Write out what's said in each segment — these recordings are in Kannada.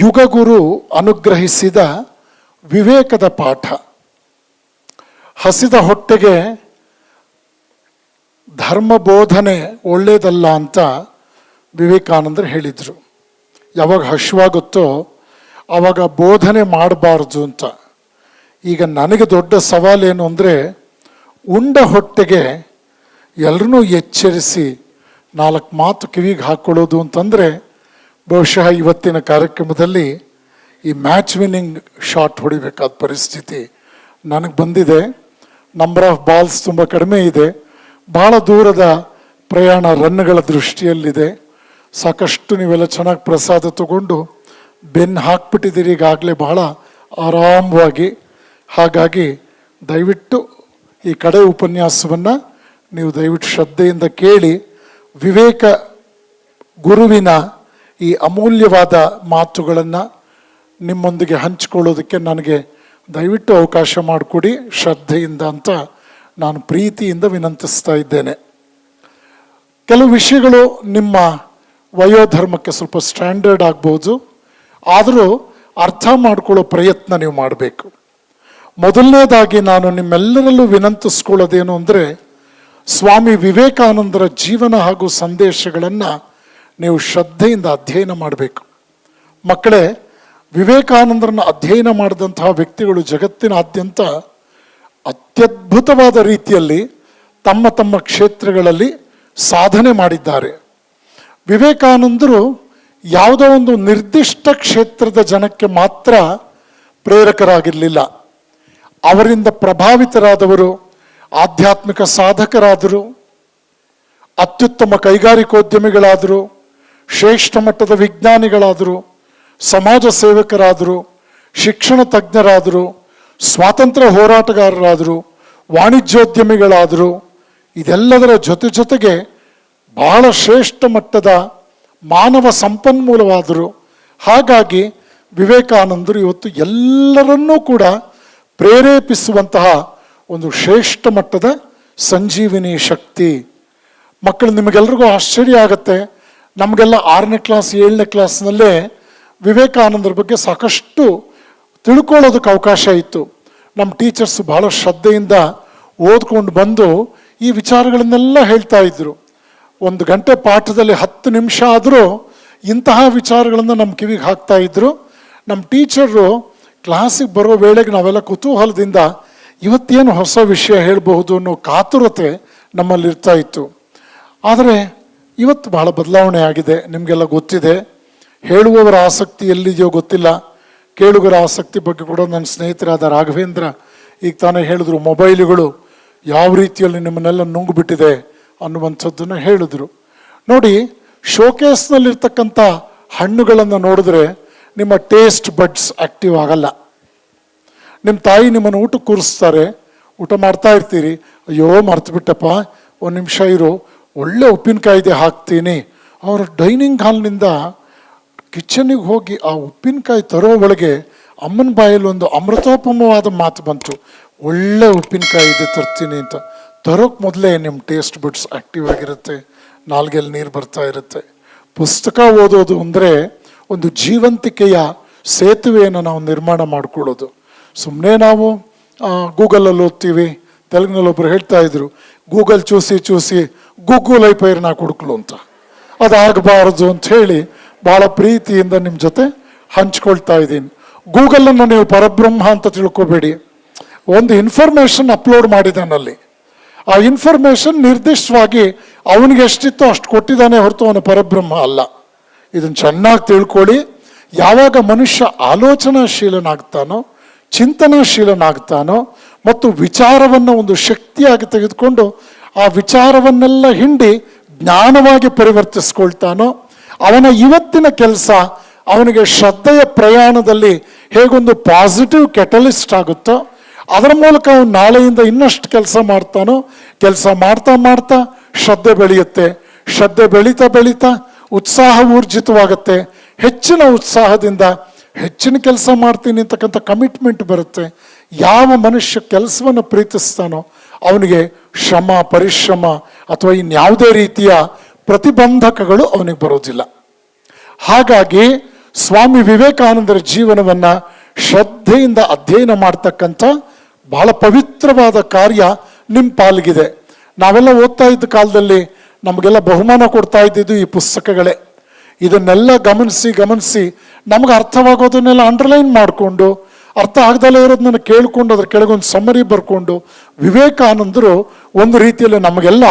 ಯುಗಗುರು ಅನುಗ್ರಹಿಸಿದ ವಿವೇಕದ ಪಾಠ. ಹಸಿದ ಹೊಟ್ಟೆಗೆ ಧರ್ಮ ಬೋಧನೆ ಒಳ್ಳೆಯದಲ್ಲ ಅಂತ ವಿವೇಕಾನಂದರು ಹೇಳಿದರು. ಯಾವಾಗ ಹಶ್ವಾಗುತ್ತೋ ಆವಾಗ ಬೋಧನೆ ಮಾಡಬಾರ್ದು ಅಂತ. ಈಗ ನನಗೆ ದೊಡ್ಡ ಸವಾಲೇನು ಅಂದರೆ ಉಂಡ ಹೊಟ್ಟೆಗೆ ಎಲ್ಲರನ್ನೂ ಎಚ್ಚರಿಸಿ ನಾಲ್ಕು ಮಾತು ಕಿವಿಗೆ ಹಾಕ್ಕೊಳ್ಳೋದು ಅಂತಂದರೆ ಬಹುಶಃ ಇವತ್ತಿನ ಕಾರ್ಯಕ್ರಮದಲ್ಲಿ ಈ ಮ್ಯಾಚ್ ವಿನ್ನಿಂಗ್ ಶಾಟ್ ಹೊಡಿಬೇಕಾದ ಪರಿಸ್ಥಿತಿ ನನಗೆ ಬಂದಿದೆ. ನಂಬರ್ ಆಫ್ ಬಾಲ್ಸ್ ತುಂಬ ಕಡಿಮೆ ಇದೆ. ಭಾಳ ದೂರದ ಪ್ರಯಾಣ ರನ್ಗಳ ದೃಷ್ಟಿಯಲ್ಲಿದೆ. ಸಾಕಷ್ಟು ನೀವೆಲ್ಲ ಚೆನ್ನಾಗಿ ಪ್ರಸಾದ ತಗೊಂಡು ಬೆನ್ನು ಹಾಕ್ಬಿಟ್ಟಿದ್ದೀರಿ. ಈಗಾಗಲೇ ಬಹಳ ಆರಾಮವಾಗಿ. ಹಾಗಾಗಿ ದಯವಿಟ್ಟು ಈ ಕಡೆ ಉಪನ್ಯಾಸವನ್ನು ನೀವು ದಯವಿಟ್ಟು ಶ್ರದ್ಧೆಯಿಂದ ಕೇಳಿ. ವಿವೇಕ ಗುರುವಿನ ಈ ಅಮೂಲ್ಯವಾದ ಮಾತುಗಳನ್ನು ನಿಮ್ಮೊಂದಿಗೆ ಹಂಚಿಕೊಳ್ಳೋದಕ್ಕೆ ನನಗೆ ದಯವಿಟ್ಟು ಅವಕಾಶ ಮಾಡಿಕೊಡಿ, ಶ್ರದ್ಧೆಯಿಂದ ಅಂತ ನಾನು ಪ್ರೀತಿಯಿಂದ ವಿನಂತಿಸ್ತಾ ಇದ್ದೇನೆ. ಕೆಲವು ವಿಷಯಗಳು ನಿಮ್ಮ ವಯೋಧರ್ಮಕ್ಕೆ ಸ್ವಲ್ಪ ಸ್ಟ್ಯಾಂಡರ್ಡ್ ಆಗ್ಬೋದು. ಆದರೂ ಅರ್ಥ ಮಾಡಿಕೊಳ್ಳೋ ಪ್ರಯತ್ನ ನೀವು ಮಾಡಬೇಕು. ಮೊದಲನೇದಾಗಿ ನಾನು ನಿಮ್ಮೆಲ್ಲರಲ್ಲೂ ವಿನಂತಿಸ್ಕೊಳ್ಳೋದೇನು ಅಂದರೆ, ಸ್ವಾಮಿ ವಿವೇಕಾನಂದರ ಜೀವನ ಹಾಗೂ ಸಂದೇಶಗಳನ್ನು ನೀವು ಶ್ರದ್ಧೆಯಿಂದ ಅಧ್ಯಯನ ಮಾಡಬೇಕು. ಮಕ್ಕಳೇ, ವಿವೇಕಾನಂದರನ್ನು ಅಧ್ಯಯನ ಮಾಡಿದಂತಹ ವ್ಯಕ್ತಿಗಳು ಜಗತ್ತಿನಾದ್ಯಂತ ಅತ್ಯದ್ಭುತವಾದ ರೀತಿಯಲ್ಲಿ ತಮ್ಮ ತಮ್ಮ ಕ್ಷೇತ್ರಗಳಲ್ಲಿ ಸಾಧನೆ ಮಾಡಿದ್ದಾರೆ. ವಿವೇಕಾನಂದರು ಯಾವುದೋ ಒಂದು ನಿರ್ದಿಷ್ಟ ಕ್ಷೇತ್ರದ ಜನಕ್ಕೆ ಮಾತ್ರ ಪ್ರೇರಕರಾಗಿರಲಿಲ್ಲ. ಅವರಿಂದ ಪ್ರಭಾವಿತರಾದವರು, ಆಧ್ಯಾತ್ಮಿಕ ಸಾಧಕರಾದರು, ಅತ್ಯುತ್ತಮ ಕೈಗಾರಿಕೋದ್ಯಮಿಗಳಾದರು ಶ್ರೇಷ್ಠ ಮಟ್ಟದ ವಿಜ್ಞಾನಿಗಳಾದರು, ಸಮಾಜ ಸೇವಕರಾದರು, ಶಿಕ್ಷಣ ತಜ್ಞರಾದರು, ಸ್ವಾತಂತ್ರ್ಯ ಹೋರಾಟಗಾರರಾದರು, ವಾಣಿಜ್ಯೋದ್ಯಮಿಗಳಾದರು, ಇದೆಲ್ಲದರ ಜೊತೆ ಜೊತೆಗೆ ಬಹಳ ಶ್ರೇಷ್ಠ ಮಟ್ಟದ ಮಾನವ ಸಂಪನ್ಮೂಲವಾದರು. ಹಾಗಾಗಿ ವಿವೇಕಾನಂದರು ಇವತ್ತು ಎಲ್ಲರನ್ನೂ ಕೂಡ ಪ್ರೇರೇಪಿಸುವಂತಹ ಒಂದು ಶ್ರೇಷ್ಠ ಮಟ್ಟದ ಸಂಜೀವಿನಿ ಶಕ್ತಿ. ಮಕ್ಕಳು ನಿಮಗೆಲ್ರಿಗೂ ಆಶ್ಚರ್ಯ ಆಗುತ್ತೆ. ನಮಗೆಲ್ಲ ಆರನೇ ಕ್ಲಾಸ್ ಏಳನೇ ಕ್ಲಾಸ್ನಲ್ಲೇ ವಿವೇಕಾನಂದರ ಬಗ್ಗೆ ಸಾಕಷ್ಟು ತಿಳ್ಕೊಳ್ಳೋದಕ್ಕೆ ಅವಕಾಶ ಇತ್ತು. ನಮ್ಮ ಟೀಚರ್ಸ್ ಬಹಳ ಶ್ರದ್ಧೆಯಿಂದ ಓದ್ಕೊಂಡು ಬಂದು ಈ ವಿಚಾರಗಳನ್ನೆಲ್ಲ ಹೇಳ್ತಾ ಇದ್ರು. ಒಂದು ಗಂಟೆ ಪಾಠದಲ್ಲಿ ಹತ್ತು ನಿಮಿಷ ಆದರೂ ಇಂತಹ ವಿಚಾರಗಳನ್ನು ನಮ್ಮ ಕಿವಿಗೆ ಹಾಕ್ತಾ ಇದ್ರು. ನಮ್ಮ ಟೀಚರು ಕ್ಲಾಸಿಗೆ ಬರೋ ವೇಳೆಗೆ ನಾವೆಲ್ಲ ಕುತೂಹಲದಿಂದ ಇವತ್ತೇನು ಹೊಸ ವಿಷಯ ಹೇಳಬಹುದು ಅನ್ನೋ ಕಾತುರತೆ ನಮ್ಮಲ್ಲಿರ್ತಾ ಇತ್ತು. ಆದರೆ ಇವತ್ತು ಬಹಳ ಬದಲಾವಣೆ ಆಗಿದೆ, ನಿಮಗೆಲ್ಲ ಗೊತ್ತಿದೆ. ಹೇಳುವವರ ಆಸಕ್ತಿ ಎಲ್ಲಿದೆಯೋ ಗೊತ್ತಿಲ್ಲ. ಕೇಳುಗರ ಆಸಕ್ತಿ ಬಗ್ಗೆ ಕೂಡ ನನ್ನ ಸ್ನೇಹಿತರಾದ ರಾಘವೇಂದ್ರ ಈಗ ತಾನೇ ಹೇಳಿದ್ರು, ಮೊಬೈಲುಗಳು ಯಾವ ರೀತಿಯಲ್ಲಿ ನಿಮ್ಮನ್ನೆಲ್ಲ ನುಂಗ್ಬಿಟ್ಟಿದೆ ಅನ್ನುವಂಥದ್ದನ್ನು ಹೇಳಿದ್ರು. ನೋಡಿ, ಶೋಕೇಸ್ನಲ್ಲಿರ್ತಕ್ಕಂಥ ಹಣ್ಣುಗಳನ್ನು ನೋಡಿದ್ರೆ ನಿಮ್ಮ ಟೇಸ್ಟ್ ಬಡ್ಸ್ ಆಕ್ಟಿವ್ ಆಗಲ್ಲ. ನಿಮ್ಮ ತಾಯಿ ನಿಮ್ಮನ್ನು ಊಟ ಕೂರಿಸ್ತಾರೆ, ಊಟ ಮಾಡ್ತಾ ಇರ್ತೀರಿ. ಅಯ್ಯೋ ಮರ್ತು ಬಿಟ್ಟಪ್ಪ ಒಂದು ನಿಮಿಷ ಇರು ಒಳ್ಳೆ ಉಪ್ಪಿನಕಾಯಿದೆ ಹಾಕ್ತೀನಿ. ಅವರು ಡೈನಿಂಗ್ ಹಾಲ್ನಿಂದ ಕಿಚನಿಗೆ ಹೋಗಿ ಆ ಉಪ್ಪಿನಕಾಯಿ ತರೋ ಒಳಗೆ ಅಮ್ಮನ ಬಾಯಲ್ಲಿ ಒಂದು ಅಮೃತೋಪಮವಾದ ಮಾತು ಬಂತು. ಒಳ್ಳೆ ಉಪ್ಪಿನಕಾಯಿ ಇದೆ ತರ್ತೀನಿ ಅಂತ. ತರೋಕ್ಕೆ ಮೊದಲೇ ನಿಮ್ಮ ಟೇಸ್ಟ್ ಬಿಡ್ಸ್ ಆ್ಯಕ್ಟಿವ್ ಆಗಿರುತ್ತೆ. ನಾಲ್ಗೆಲ್ಲಿ ನೀರು ಬರ್ತಾ ಇರುತ್ತೆ. ಪುಸ್ತಕ ಓದೋದು ಅಂದರೆ ಒಂದು ಜೀವಂತಿಕೆಯ ಸೇತುವೆಯನ್ನು ನಾವು ನಿರ್ಮಾಣ ಮಾಡ್ಕೊಳ್ಳೋದು. ಸುಮ್ಮನೆ ನಾವು ಗೂಗಲಲ್ಲಿ ಓದ್ತೀವಿ. ತೆಲುಗಿನಲ್ಲಿ ಒಬ್ಬರು ಹೇಳ್ತಾ ಇದ್ರು, ಗೂಗಲ್ ಚೂಸಿ ಚೂಸಿ ಗೂಗಲ್ ನಾ ಕುಡ್ಕಲು ಅಂತ. ಅದಾಗಬಾರದು ಅಂತ ಹೇಳಿ ಭಾಳ ಪ್ರೀತಿಯಿಂದ ನಿಮ್ಮ ಜೊತೆ ಹಂಚ್ಕೊಳ್ತಾ ಇದ್ದೀನಿ. ಗೂಗಲನ್ನು ನೀವು ಪರಬ್ರಹ್ಮ ಅಂತ ತಿಳ್ಕೊಬೇಡಿ. ಒಂದು ಇನ್ಫಾರ್ಮೇಷನ್ ಅಪ್ಲೋಡ್ ಮಾಡಿದ್ದಾನಲ್ಲಿ ಆ ಇನ್ಫಾರ್ಮೇಷನ್ ನಿರ್ದಿಷ್ಟವಾಗಿ ಅವನಿಗೆ ಎಷ್ಟಿತ್ತೋ ಅಷ್ಟು ಕೊಟ್ಟಿದ್ದಾನೆ ಹೊರತು ಅವನು ಪರಬ್ರಹ್ಮ ಅಲ್ಲ. ಇದನ್ನು ಚೆನ್ನಾಗಿ ತಿಳ್ಕೊಳ್ಳಿ. ಯಾವಾಗ ಮನುಷ್ಯ ಆಲೋಚನಾಶೀಲನಾಗ್ತಾನೋ, ಚಿಂತನಾಶೀಲನಾಗ್ತಾನೋ, ಮತ್ತು ವಿಚಾರವನ್ನು ಒಂದು ಶಕ್ತಿಯಾಗಿ ತೆಗೆದುಕೊಂಡು ಆ ವಿಚಾರವನ್ನೆಲ್ಲ ಹಿಂಡಿ ಜ್ಞಾನವಾಗಿ ಪರಿವರ್ತಿಸ್ಕೊಳ್ತಾನೋ, ಅವನ ಇವತ್ತಿನ ಕೆಲಸ ಅವನಿಗೆ ಶ್ರದ್ಧೆಯ ಪ್ರಯಾಣದಲ್ಲಿ ಹೇಗೊಂದು ಪಾಸಿಟಿವ್ ಕೆಟಲಿಸ್ಟ್ ಆಗುತ್ತೋ, ಅದರ ಮೂಲಕ ಅವನು ನಾಳೆಯಿಂದ ಇನ್ನಷ್ಟು ಕೆಲಸ ಮಾಡ್ತಾನೋ, ಕೆಲಸ ಮಾಡ್ತಾ ಮಾಡ್ತಾ ಶ್ರದ್ಧೆ ಬೆಳೆಯುತ್ತೆ. ಶ್ರದ್ಧೆ ಬೆಳೀತಾ ಬೆಳೀತಾ ಉತ್ಸಾಹ ಊರ್ಜಿತವಾಗುತ್ತೆ. ಹೆಚ್ಚಿನ ಉತ್ಸಾಹದಿಂದ ಹೆಚ್ಚಿನ ಕೆಲಸ ಮಾಡ್ತೀನಿ ಅಂತಕ್ಕಂಥ ಕಮಿಟ್ಮೆಂಟ್ ಬರುತ್ತೆ. ಯಾವ ಮನುಷ್ಯ ಕೆಲಸವನ್ನು ಪ್ರೀತಿಸ್ತಾನೋ ಅವನಿಗೆ ಶ್ರಮ, ಪರಿಶ್ರಮ ಅಥವಾ ಇನ್ಯಾವುದೇ ರೀತಿಯ ಪ್ರತಿಬಂಧಕಗಳು ಅವನಿಗೆ ಬರೋದಿಲ್ಲ ಹಾಗಾಗಿ ಸ್ವಾಮಿ ವಿವೇಕಾನಂದರ ಜೀವನವನ್ನ ಶ್ರದ್ಧೆಯಿಂದ ಅಧ್ಯಯನ ಮಾಡ್ತಕ್ಕಂಥ ಬಹಳ ಪವಿತ್ರವಾದ ಕಾರ್ಯ ನಿಮ್ಮ ಪಾಲಿಗಿದೆ. ನಾವೆಲ್ಲ ಓದ್ತಾ ಇದ್ದ ಕಾಲದಲ್ಲಿ ನಮಗೆಲ್ಲ ಬಹುಮಾನ ಕೊಡ್ತಾ ಇದ್ದಿದ್ದು ಈ ಪುಸ್ತಕಗಳೇ. ಇದನ್ನೆಲ್ಲ ಗಮನಿಸಿ ಗಮನಿಸಿ ನಮಗೆ ಅರ್ಥವಾಗೋದನ್ನೆಲ್ಲ ಅಂಡರ್ಲೈನ್ ಮಾಡಿಕೊಂಡು ಅರ್ಥ ಆಗದಲ್ಲೇ ಇರೋದನ್ನ ಕೇಳ್ಕೊಂಡು ಅದ್ರ ಕೆಳಗೊಂದು ಸಮ್ಮರಿ ಬರ್ಕೊಂಡು ವಿವೇಕಾನಂದರು ಒಂದು ರೀತಿಯಲ್ಲಿ ನಮಗೆಲ್ಲ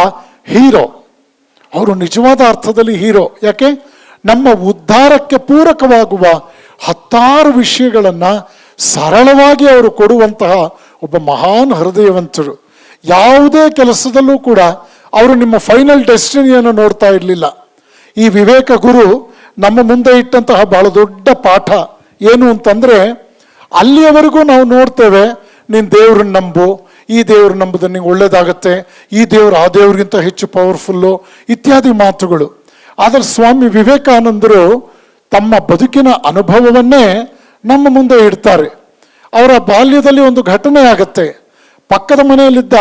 ಹೀರೋ. ಅವರು ನಿಜವಾದ ಅರ್ಥದಲ್ಲಿ ಹೀರೋ. ಯಾಕೆ? ನಮ್ಮ ಉದ್ಧಾರಕ್ಕೆ ಪೂರಕವಾಗುವ ಹತ್ತಾರು ವಿಷಯಗಳನ್ನು ಸರಳವಾಗಿ ಅವರು ಕೊಡುವಂತಹ ಒಬ್ಬ ಮಹಾನ್ ಹೃದಯವಂತರು. ಯಾವುದೇ ಕೆಲಸದಲ್ಲೂ ಕೂಡ ಅವರು ನಿಮ್ಮ ಫೈನಲ್ ಡೆಸ್ಟಿನಿಯನ್ನು ನೋಡ್ತಾ ಇರಲಿಲ್ಲ. ಈ ವಿವೇಕ ಗುರು ನಮ್ಮ ಮುಂದೆ ಇಟ್ಟಂತಹ ಬಹಳ ದೊಡ್ಡ ಪಾಠ ಏನು ಅಂತಂದ್ರೆ ಅಲ್ಲಿಯವರೆಗೂ ನಾವು ನೋಡ್ತೇವೆ, ನೀನು ದೇವ್ರನ್ನ ನಂಬು, ಈ ದೇವ್ರ ನಂಬುದು ನಿಂಗೆ ಒಳ್ಳೇದಾಗತ್ತೆ, ಈ ದೇವ್ರು ಆ ದೇವ್ರಿಗಿಂತ ಹೆಚ್ಚು ಪವರ್ಫುಲ್ಲು ಇತ್ಯಾದಿ ಮಾತುಗಳು. ಆದರೆ ಸ್ವಾಮಿ ವಿವೇಕಾನಂದರು ತಮ್ಮ ಬದುಕಿನ ಅನುಭವವನ್ನೇ ನಮ್ಮ ಮುಂದೆ ಇಡ್ತಾರೆ. ಅವರ ಬಾಲ್ಯದಲ್ಲಿ ಒಂದು ಘಟನೆ ಆಗತ್ತೆ. ಪಕ್ಕದ ಮನೆಯಲ್ಲಿದ್ದ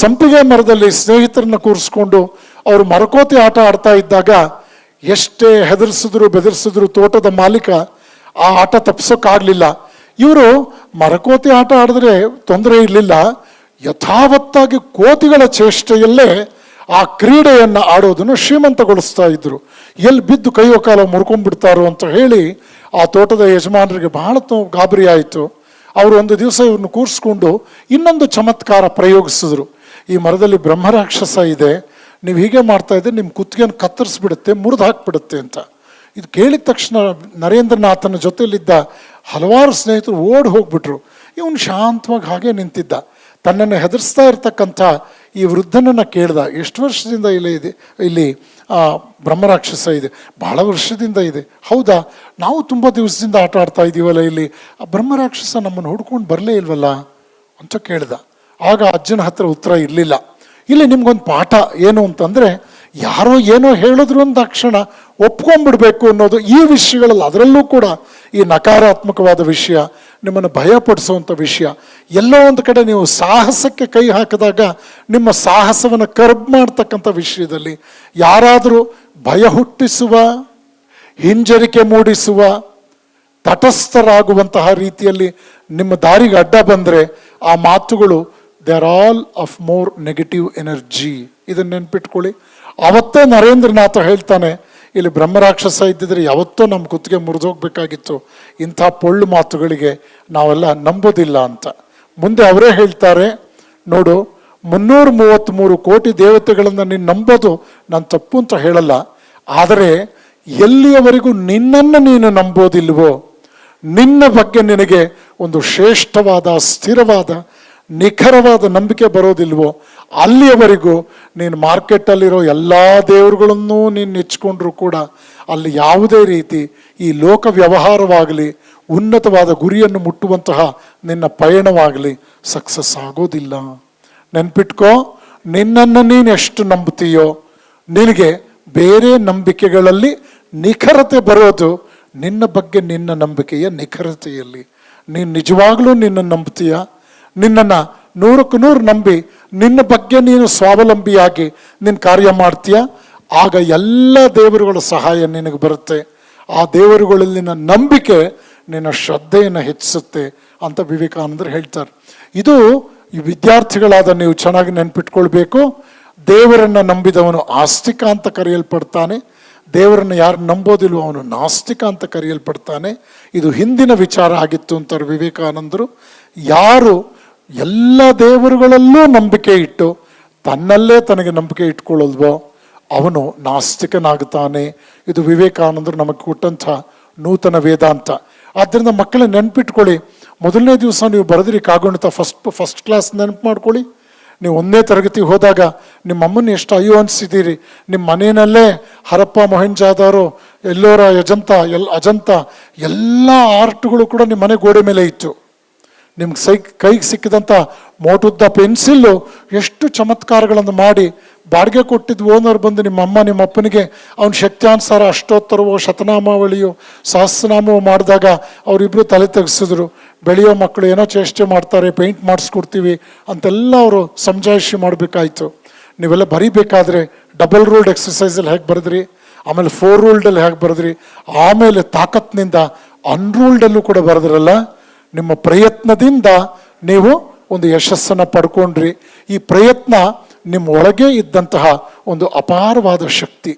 ಸಂಪಿಗೆ ಮರದಲ್ಲಿ ಸ್ನೇಹಿತರನ್ನ ಕೂರಿಸ್ಕೊಂಡು ಅವರು ಮರಕೋತಿ ಆಟ ಆಡ್ತಾ ಇದ್ದಾಗ ಎಷ್ಟೇ ಹೆದರ್ಸಿದ್ರು, ಬೆದರ್ಸಿದ್ರು ತೋಟದ ಮಾಲೀಕ, ಆ ಆಟ ತಪ್ಪಿಸೋಕ್ಕಾಗಲಿಲ್ಲ ಇವರು ಮರಕೋತಿ ಆಟ ಆಡಿದ್ರೆ ತೊಂದರೆ ಇರಲಿಲ್ಲ. ಯಥಾವತ್ತಾಗಿ ಕೋತಿಗಳ ಚೇಷ್ಟೆಯಲ್ಲೇ ಆ ಕ್ರೀಡೆಯನ್ನು ಆಡೋದನ್ನು ಶ್ರೀಮಂತಗೊಳಿಸ್ತಾ ಇದ್ರು. ಎಲ್ಲಿ ಬಿದ್ದು ಕೈಯೋ ಕಾಲ ಮುರ್ಕೊಂಡ್ಬಿಡ್ತಾರೋ ಅಂತ ಹೇಳಿ ಆ ತೋಟದ ಯಜಮಾನರಿಗೆ ಬಹಳ ಗಾಬರಿ ಆಯಿತು. ಅವರು ಒಂದು ದಿವಸ ಇವ್ರನ್ನ ಕೂರಿಸ್ಕೊಂಡು ಇನ್ನೊಂದು ಚಮತ್ಕಾರ ಪ್ರಯೋಗಿಸಿದ್ರು. ಈ ಮರದಲ್ಲಿ ಬ್ರಹ್ಮರಾಕ್ಷಸ ಇದೆ. ನೀವು ಹೀಗೆ ಮಾಡ್ತಾ ಇದ್ರೆ ನಿಮ್ಮ ಕುತ್ತಿಗೆಯನ್ನು ಕತ್ತರಿಸ್ಬಿಡುತ್ತೆ, ಮುರಿದು ಹಾಕ್ಬಿಡುತ್ತೆ ಅಂತ. ಇದು ಕೇಳಿದ ತಕ್ಷಣ ನರೇಂದ್ರನಾಥನ ಜೊತೆಯಲ್ಲಿದ್ದ ಹಲವಾರು ಸ್ನೇಹಿತರು ಓಡಿ ಹೋಗ್ಬಿಟ್ರು. ಇವನು ಶಾಂತವಾಗಿ ಹಾಗೆ ನಿಂತಿದ್ದ. ತನ್ನನ್ನು ಹೆದರ್ಸ್ತಾ ಇರ್ತಕ್ಕಂಥ ಈ ವೃದ್ಧನನ್ನು ಕೇಳ್ದ. ಎಷ್ಟು ವರ್ಷದಿಂದ ಇಲ್ಲಿ ಇದೆ? ಇಲ್ಲಿ ಬ್ರಹ್ಮರಾಕ್ಷಸ ಇದೆ. ಬಹಳ ವರ್ಷದಿಂದ ಇದೆ. ಹೌದಾ? ನಾವು ತುಂಬ ದಿವಸದಿಂದ ಆಟ ಆಡ್ತಾ ಇದ್ದೀವಲ್ಲ ಇಲ್ಲಿ. ಆ ಬ್ರಹ್ಮರಾಕ್ಷಸ ನಮ್ಮನ್ನು ಹುಡ್ಕೊಂಡು ಬರಲೇ ಇಲ್ವಲ್ಲ? ಅಂತ ಕೇಳ್ದ. ಆಗ ಅಜ್ಜನ ಹತ್ರ ಉತ್ತರ ಇರಲಿಲ್ಲ. ಇಲ್ಲಿ ನಿಮ್ಗೊಂದು ಪಾಠ ಏನು ಅಂತಂದ್ರೆ ಯಾರೋ ಏನೋ ಹೇಳಿದ್ರು ಅಂದ ತಕ್ಷಣ ಒಪ್ಕೊಂಡ್ಬಿಡ್ಬೇಕು ಅನ್ನೋದು ಈ ವಿಷಯಗಳಲ್ಲಿ ಅದರಲ್ಲೂ ಕೂಡ ಈ ನಕಾರಾತ್ಮಕವಾದ ವಿಷಯ, ನಿಮ್ಮನ್ನು ಭಯಪಡಿಸುವಂಥ ವಿಷಯ, ಎಲ್ಲೋ ಒಂದು ಕಡೆ ನೀವು ಸಾಹಸಕ್ಕೆ ಕೈ ಹಾಕಿದಾಗ ನಿಮ್ಮ ಸಾಹಸವನ್ನು ಕರ್ಬ್ ಮಾಡ್ತಕ್ಕಂಥ ವಿಷಯದಲ್ಲಿ ಯಾರಾದರೂ ಭಯ ಹುಟ್ಟಿಸುವ, ಹಿಂಜರಿಕೆ ಮೂಡಿಸುವ, ತಟಸ್ಥರಾಗುವಂತಹ ರೀತಿಯಲ್ಲಿ ನಿಮ್ಮ ದಾರಿಗೆ ಅಡ್ಡ ಬಂದರೆ ಆ ಮಾತುಗಳು they are all of more negative energy ಇದನ್ನು ನೆನ್ಪಿಟ್ಕೊಳ್ಳಿ. ಅವತ್ತೇ ನರೇಂದ್ರನಾಥ ಹೇಳ್ತಾನೆ, ಇಲ್ಲಿ ಬ್ರಹ್ಮರಾಕ್ಷಸ ಇದ್ದಿದ್ರೆ ಯಾವತ್ತೋ ನಮ್ಮ ಕುತ್ತಿಗೆ ಮುರಿದೋಗ್ಬೇಕಾಗಿತ್ತು. ಇಂಥ ಪೊಳ್ಳು ಮಾತುಗಳಿಗೆ ನಾವೆಲ್ಲ ನಂಬೋದಿಲ್ಲ ಅಂತ. ಮುಂದೆ ಅವರೇ ಹೇಳ್ತಾರೆ, ನೋಡು, ಮುನ್ನೂರ ಮೂವತ್ತ್ಮೂರು ಕೋಟಿ ದೇವತೆಗಳನ್ನು ನೀನು ನಂಬೋದು, ನಾನು ತಪ್ಪು ಅಂತ ಹೇಳಲ್ಲ. ಆದರೆ ಎಲ್ಲಿಯವರೆಗೂ ನಿನ್ನನ್ನು ನೀನು ನಂಬೋದಿಲ್ವೋ? ನಿನ್ನ ಬಗ್ಗೆ ನಿನಗೆ ಒಂದು ಶ್ರೇಷ್ಠವಾದ, ಸ್ಥಿರವಾದ, ನಿಖರವಾದ ನಂಬಿಕೆ ಬರೋದಿಲ್ವೋ? ಅಲ್ಲಿಯವರೆಗೂ ನೀನು ಮಾರ್ಕೆಟಲ್ಲಿರೋ ಎಲ್ಲ ದೇವರುಗಳನ್ನು ನೀನು ನೆಚ್ಕೊಂಡ್ರೂ ಕೂಡ ಅಲ್ಲಿ ಯಾವುದೇ ರೀತಿ ಈ ಲೋಕ ವ್ಯವಹಾರವಾಗಲಿ, ಉನ್ನತವಾದ ಗುರಿಯನ್ನು ಮುಟ್ಟುವಂತಹ ನಿನ್ನ ಪಯಣವಾಗಲಿ ಸಕ್ಸಸ್ ಆಗೋದಿಲ್ಲ. ನೆನ್ಪಿಟ್ಕೋ, ನಿನ್ನನ್ನು ನೀನು ಎಷ್ಟು ನಂಬುತ್ತೀಯೋ, ನಿನಗೆ ಬೇರೆ ನಂಬಿಕೆಗಳಲ್ಲಿ ನಿಖರತೆ ಬರೋದು ನಿನ್ನ ಬಗ್ಗೆ ನಿನ್ನ ನಂಬಿಕೆಯ ನಿಖರತೆಯಲ್ಲಿ. ನೀನು ನಿಜವಾಗ್ಲೂ ನಿನ್ನನ್ನು ನಂಬ್ತೀಯ ನಿನ್ನನ್ನು ನೂರಕ್ಕೂ ನೂರು ನಂಬಿ ನಿನ್ನ ಬಗ್ಗೆ ನೀನು ಸ್ವಾವಲಂಬಿಯಾಗಿ ನಿನ್ನ ಕಾರ್ಯ ಮಾಡ್ತೀಯ? ಆಗ ಎಲ್ಲ ದೇವರುಗಳ ಸಹಾಯ ನಿನಗೆ ಬರುತ್ತೆ. ಆ ದೇವರುಗಳಲ್ಲಿನ ನಂಬಿಕೆ ನಿನ್ನ ಶ್ರದ್ಧೆಯನ್ನು ಹೆಚ್ಚಿಸುತ್ತೆ ಅಂತ ವಿವೇಕಾನಂದರು ಹೇಳ್ತಾರೆ. ಇದು ಈ ವಿದ್ಯಾರ್ಥಿಗಳಾದ ನೀವು ಚೆನ್ನಾಗಿ ನೆನ್ಪಿಟ್ಕೊಳ್ಬೇಕು. ದೇವರನ್ನ ನಂಬಿದವನು ಆಸ್ತಿಕ ಅಂತ ಕರೆಯಲ್ಪಡ್ತಾನೆ. ದೇವರನ್ನು ಯಾರು ನಂಬೋದಿಲ್ಲವೋ ಅವನು ನಾಸ್ತಿಕ ಅಂತ ಕರೆಯಲ್ಪಡ್ತಾನೆ. ಇದು ಹಿಂದಿನ ವಿಚಾರ ಆಗಿತ್ತು ಅಂತಾರೆ ವಿವೇಕಾನಂದರು. ಯಾರು ಎಲ್ಲ ದೇವರುಗಳಲ್ಲೂ ನಂಬಿಕೆ ಇಟ್ಟು ತನ್ನಲ್ಲೇ ತನಗೆ ನಂಬಿಕೆ ಇಟ್ಕೊಳ್ಳಲ್ವೋ, ಅವನು ನಾಸ್ತಿಕನಾಗುತ್ತಾನೆ. ಇದು ವಿವೇಕಾನಂದರು ನಮಗೆ ಕೊಟ್ಟಂಥ ನೂತನ ವೇದಾಂತ. ಆದ್ದರಿಂದ ಮಕ್ಕಳ ನೆನ್ಪಿಟ್ಕೊಳ್ಳಿ, ಮೊದಲನೇ ದಿವಸ ನೀವು ಬರೆದ್ರಿ ಕಾಗುಣಿತ ಫಸ್ಟ್ ಫಸ್ಟ್ ಕ್ಲಾಸ್ ನೆನಪು ಮಾಡ್ಕೊಳ್ಳಿ. ನೀವು ಒಂದನೇ ತರಗತಿ ಹೋದಾಗ ನಿಮ್ಮ ಅಮ್ಮನ ಎಷ್ಟು ಅಯ್ಯೋ ಅನಿಸಿದ್ದೀರಿ. ನಿಮ್ಮ ಮನೆಯಲ್ಲೇ ಹರಪ್ಪ ಮೊಹೆಂಜಾದಾರೋ, ಎಲ್ಲೋರ ಯಜಂತ, ಎಲ್ ಅಜಂತ, ಎಲ್ಲ ಆರ್ಟ್ಗಳು ಕೂಡ ನಿಮ್ಮ ಮನೆ ಗೋಡೆ ಮೇಲೆ ಇತ್ತು. ನಿಮ್ಗೆ ಸೈ ಕೈಗೆ ಸಿಕ್ಕಿದಂಥ ಮೋಟುದ್ದ ಪೆನ್ಸಿಲ್ಲು ಎಷ್ಟು ಚಮತ್ಕಾರಗಳನ್ನು ಮಾಡಿ ಬಾಡಿಗೆ ಕೊಟ್ಟಿದ್ದು ಓನರ್ ಬಂದು ನಿಮ್ಮ ಅಮ್ಮ, ನಿಮ್ಮ ಅಪ್ಪನಿಗೆ ಅವನ ಶಕ್ತ್ಯಾನುಸಾರ ಅಷ್ಟೋತ್ತರವೋ ಶತನಾಮಾವಳಿಯೋ ಸಹಸ್ರನಾಮವೋ ಮಾಡಿದಾಗ ಅವರಿಬ್ಬರು ತಲೆ ತೆಗೆಸಿದ್ರು. ಬೆಳೆಯೋ ಮಕ್ಕಳು ಏನೋ ಚೇಷ್ಟೆ ಮಾಡ್ತಾರೆ, ಪೇಂಟ್ ಮಾಡಿಸ್ಕೊಡ್ತೀವಿ ಅಂತೆಲ್ಲ ಅವರು ಸಮಜಾಯಿಷಿ ಮಾಡಬೇಕಾಯ್ತು. ನೀವೆಲ್ಲ ಬರಿಬೇಕಾದ್ರೆ ಡಬಲ್ ರೂಲ್ಡ್ ಎಕ್ಸಸೈಸಲ್ಲಿ ಹೇಗೆ ಬರೆದ್ರಿ? ಆಮೇಲೆ ಫೋರ್ ರೂಲ್ಡಲ್ಲಿ ಹೇಗೆ ಬರೆದ್ರಿ? ಆಮೇಲೆ ತಾಕತ್ನಿಂದ ಅನ್ರೂಲ್ಡಲ್ಲೂ ಕೂಡ ಬರೆದ್ರಲ್ಲ? ನಿಮ್ಮ ಪ್ರಯತ್ನದಿಂದ ನೀವು ಒಂದು ಯಶಸ್ಸನ್ನು ಪಡ್ಕೊಂಡ್ರಿ. ಈ ಪ್ರಯತ್ನ ನಿಮ್ಮ ಒಳಗೆ ಇದ್ದಂತಹ ಒಂದು ಅಪಾರವಾದ ಶಕ್ತಿ.